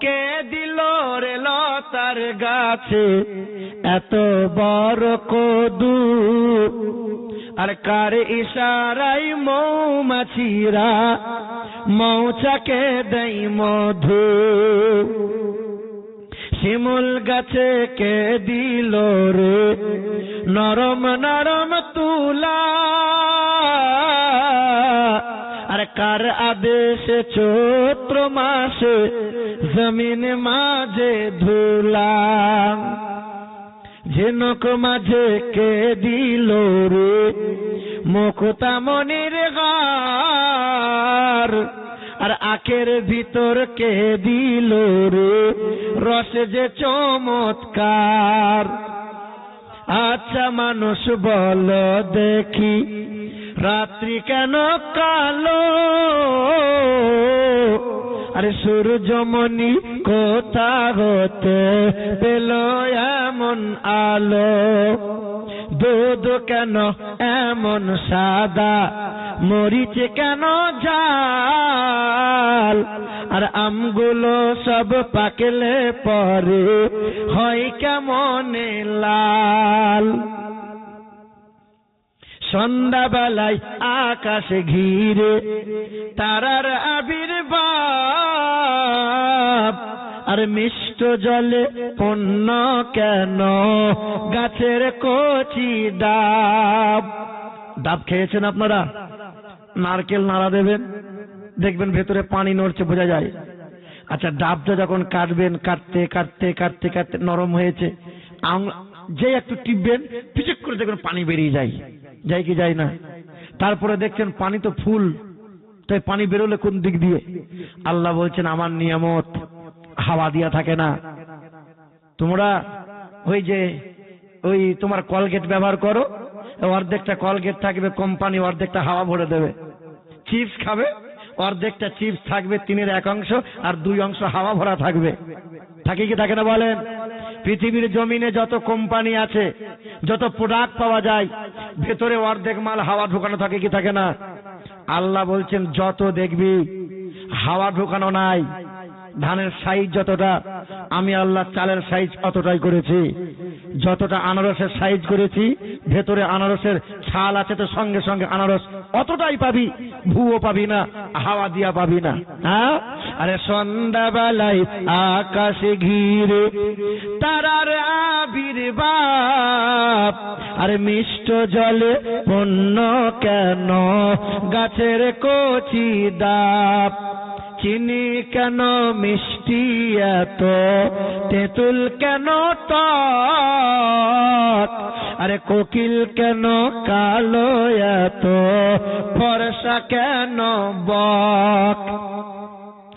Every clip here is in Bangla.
কে দিল রে লতার গাছে? এত বড় কদু। আর কার ইশারাই মৌমাছিরা মৌচাকে দেই মধু? শিমুল গাছে কে দিল রে? নরম নরম তুলা আর আদেশে চৈত্র মাসে জমিন মাঝে ধুলা ঝিনুক মাঝে কে দিল রে? মুকুতামনির গার আর আখের ভিতর কে দিল রে? রস যে চমৎকার। আচ্ছা মানুষ বল দেখি রাত্রি কেন কালো? আরে সূর্যমণি কোথা হতে পেল এমন আলো? দুধ কেন এমন সাদা? মরিচে কেন জাল? আর আমগুলো সব পাকলে পরে হয় কেমন লাল? সন্ধ্যাবেলায় আকাশ ঘিরে তারার আবির্ভাব। আর মিষ্ট জলে পণ্য কেন? গাছের কচি ডাব। ডাব খেয়েছেন আপনারা? নারকেল নাড়া দেবেন। দেখবেন ভেতরে পানি নড়ছে, বোঝা যায়। আচ্ছা ডাবটা যখন কাটবেন, কাটতে কাটতে কাটতে কাটতে নরম হয়েছে যে একটু টিপবেন, পিচক করে দেখবেন পানি বেরিয়ে যায়। যায় কি যাই না। তারপরে দেখছেন পানি তো ফুল। তাই পানি বেরোলে কোন দিক দিয়ে? আল্লাহ বলছেন, আমার নিয়ামত হাওয়া দিয়া থাকে না। তোমরা ওই যে, ওই তোমার কলগেট ব্যবহার করো, অর্ধেকটা কলগেট থাকবে, কোম্পানি অর্ধেকটা হাওয়া ভরে দেবে। চিপস খাবে অর্ধেকটা চিপস থাকবে, তিনের এক অংশ, আর দুই অংশ হাওয়া ভরা থাকবে। থাকে কি থাকে না বলেন? পৃথিবীর জমিনে যত কোম্পানি আছে, যত প্রোডাক্ট পাওয়া যায়, ভেতরে অর্ধেক মাল হাওয়া ঢোকানো থাকে কি থাকে না? আল্লাহ বলছেন, যত দেখবি, হাওয়া ঢোকানো নাই, ধানের সাইজ যতটা, আমি আল্লাহ চালের সাইজ অতটাই করেছি। যতটা আনারসের সাইজ করেছি, ভেতরে আনারসের ছাল আছে তো সঙ্গে সঙ্গে আনারস, অতটাই পাবি, ভুয়ো পাবি না, হাওয়া দিয়া পাবি না। হ্যাঁ? আরে সন্ধ্যাবেলায় আকাশে ঘিরে তারার আবির্ভাব। আরে মিষ্ট জলে পণ্য কেন? গাছের কচি ডাব চিনি কেন মিষ্টি এত? তেঁতুল কেন আরে কোকিল কেন কালো এত? ফর্সা কেন বক?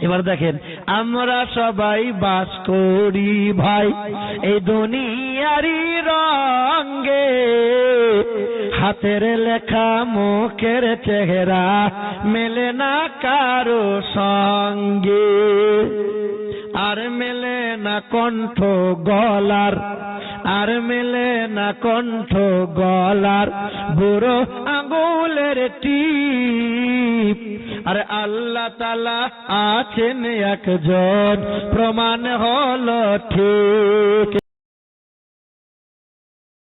এবার দেখেন, আমরা সবাই বাস করি ভাই, এই দুনিয়ারি রঙ্গে হাতের লেখা মুখের চেহারা মেলে না কারও সঙ্গে। আর মেলে না কণ্ঠ গলার, আর মেলে না কণ্ঠ গলার, বুড়ো আঙুলের টিপ। আর আল্লাহ তালা আছেন একজন, প্রমাণ হল ঠিক।